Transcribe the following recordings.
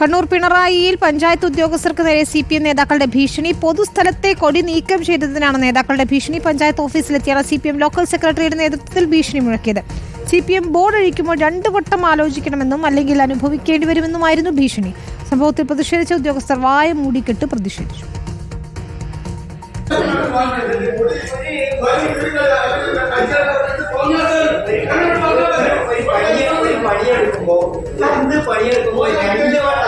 കണ്ണൂർ പിണറായിയിൽ പഞ്ചായത്ത് ഉദ്യോഗസ്ഥർക്ക് നേരെ C P M നേതാക്കളുടെ ഭീഷണി. പൊതുസ്ഥലത്തെ കൊടി നീക്കം ചെയ്തതിനാണ് നേതാക്കളുടെ ഭീഷണി. പഞ്ചായത്ത് ഓഫീസിലെത്തിയാണ് സി പി എം ലോക്കൽ സെക്രട്ടറിയുടെ നേതൃത്വത്തിൽ ഭീഷണി മുഴക്കിയത്. സി പി എം ബോർഡ് അഴിക്കുമ്പോൾ രണ്ടു വട്ടം ആലോചിക്കണമെന്നും അല്ലെങ്കിൽ അനുഭവിക്കേണ്ടി വരുമെന്നുമായിരുന്നു ഭീഷണി. സംഭവത്തിൽ പ്രതിഷേധിച്ച ഉദ്യോഗസ്ഥർ വായ മൂടിക്കെട്ട് പ്രതിഷേധിച്ചു. പണിയെടുക്കുമ്പോ എന്ത് പണിയെടുക്കുമ്പോ രണ്ട് വട്ടം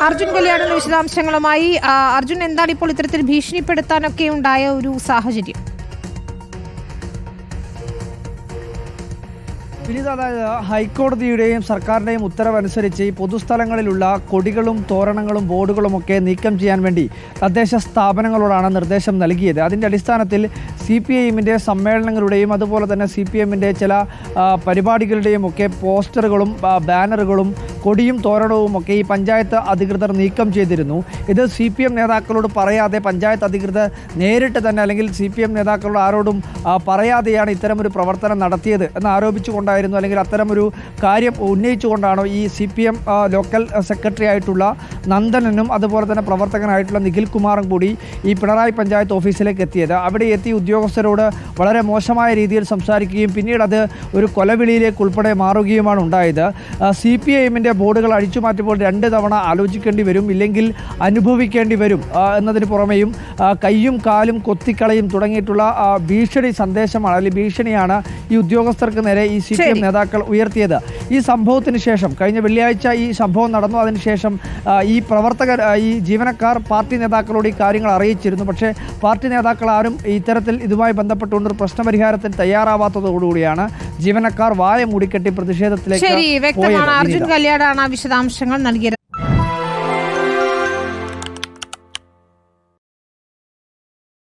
അർജുൻ കല്യാണിന്റെ വിശദാംശങ്ങളുമായി അർജുൻ എന്താണ് ഇപ്പോൾ ഇത്തരത്തിൽ ഭീഷണിപ്പെടുത്താനൊക്കെ ഉണ്ടായ ഒരു സാഹചര്യം? വിനീത് അതായത് ഹൈക്കോടതിയുടെയും സർക്കാരിന്റെയും ഉത്തരവനുസരിച്ച് ഈ പൊതുസ്ഥലങ്ങളിലുള്ള കൊടികളും തോരണങ്ങളും ബോർഡുകളും ഒക്കെ നീക്കം ചെയ്യാൻ വേണ്ടി തദ്ദേശ സ്ഥാപനങ്ങളോടാണ് നിർദ്ദേശം നൽകിയത്. അതിന്റെ അടിസ്ഥാനത്തിൽ സി പി ഐ എമ്മിന്റെ സമ്മേളനങ്ങളുടെയും അതുപോലെ തന്നെ സി പി എമ്മിന്റെ ചില പരിപാടികളുടെയും ഒക്കെ പോസ്റ്ററുകളും ബാനറുകളും കൊടിയും തോരണവും ഒക്കെ ഈ പഞ്ചായത്ത് അധികൃതർ നീക്കം ചെയ്തിരുന്നു. ഇത് സി പി എം നേതാക്കളോട് പറയാതെ പഞ്ചായത്ത് അധികൃതർ നേരിട്ട് തന്നെ അല്ലെങ്കിൽ സി പി എം നേതാക്കളോട് ആരോടും പറയാതെയാണ് ഇത്തരമൊരു പ്രവർത്തനം നടത്തിയത് എന്ന് ആരോപിച്ചുകൊണ്ടായിരുന്നു അല്ലെങ്കിൽ അത്തരമൊരു കാര്യം ഉന്നയിച്ചുകൊണ്ടാണോ ഈ C P M local secretary ആയിട്ടുള്ള നന്ദനനും അതുപോലെ തന്നെ പ്രവർത്തകനായിട്ടുള്ള നിഖിൽ കുമാറും കൂടി ഈ പിണറായി പഞ്ചായത്ത് ഓഫീസിലേക്ക് എത്തിയത്. അവിടെ എത്തി ഉദ്യോഗസ്ഥരോട് വളരെ മോശമായ രീതിയിൽ സംസാരിക്കുകയും പിന്നീട് അത് ഒരു കൊലവിളിയിലേക്ക് ഉൾപ്പെടെ മാറുകയുമാണ് ഉണ്ടായത്. സി പി ഐ എമ്മിന്റെ ബോർഡുകൾ അഴിച്ചു മാറ്റുമ്പോൾ രണ്ട് തവണ ആലോചിക്കേണ്ടി വരും ഇല്ലെങ്കിൽ അനുഭവിക്കേണ്ടി വരും എന്നതിന് പുറമെയും കയ്യും കാലും കൊത്തിക്കളയും തുടങ്ങിയിട്ടുള്ള ഭീഷണി സന്ദേശമാണ് അല്ലെങ്കിൽ ഭീഷണിയാണ് ഈ ഉദ്യോഗസ്ഥർക്ക് നേരെ ഈ സി പി എം നേതാക്കൾ ഉയർത്തിയത്. ഈ സംഭവത്തിന് ശേഷം കഴിഞ്ഞ വെള്ളിയാഴ്ച ഈ സംഭവം നടന്നു. അതിനുശേഷം ശേഷം ഈ പ്രവർത്തകർ ഈ ജീവനക്കാർ പാർട്ടി നേതാക്കളോട് ഈ കാര്യങ്ങൾ അറിയിച്ചിരുന്നു. പക്ഷേ പാർട്ടി നേതാക്കൾ ആരും ഇത്തരത്തിൽ ഇതുമായി ബന്ധപ്പെട്ടുകൊണ്ട് ഒരു പ്രശ്നപരിഹാരത്തിന് തയ്യാറാവാത്തതോടുകൂടിയാണ് ജീവനക്കാർ വായ മൂടിക്കെട്ടി പ്രതിഷേധത്തിലേക്ക് ശരി വ്യക്തമാണ്. അർജുൻ കല്യാണാണ് വിശദാംശങ്ങൾ നൽകിയത്.